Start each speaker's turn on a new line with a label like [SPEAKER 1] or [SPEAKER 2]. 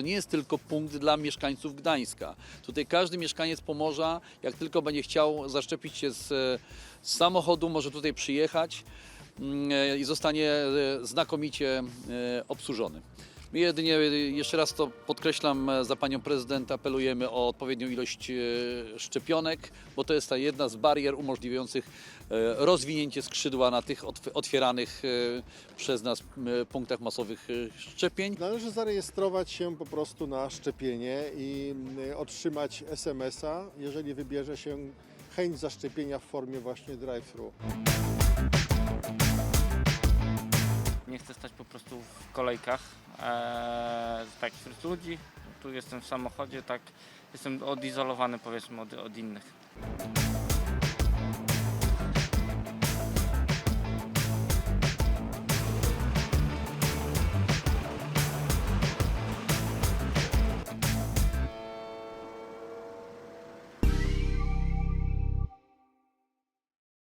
[SPEAKER 1] nie jest tylko punkt dla mieszkańców Gdańska. Tutaj każdy mieszkaniec Pomorza, jak tylko będzie chciał zaszczepić się z, z samochodu, może tutaj przyjechać mm, e, i zostanie e, znakomicie e, obsłużony. My jedynie, e, jeszcze raz to podkreślam, e, za panią prezydent apelujemy o odpowiednią ilość e, szczepionek, bo to jest ta jedna z barier umożliwiających rozwinięcie skrzydła na tych otw- otwieranych przez nas punktach masowych szczepień.
[SPEAKER 2] Należy zarejestrować się po prostu na szczepienie i otrzymać SMS-a, jeżeli wybierze się chęć zaszczepienia w formie właśnie drive-thru.
[SPEAKER 3] Prostu w kolejkach, eee, tak wśród ludzi. Tu jestem w samochodzie, tak jestem odizolowany powiedzmy od, od innych.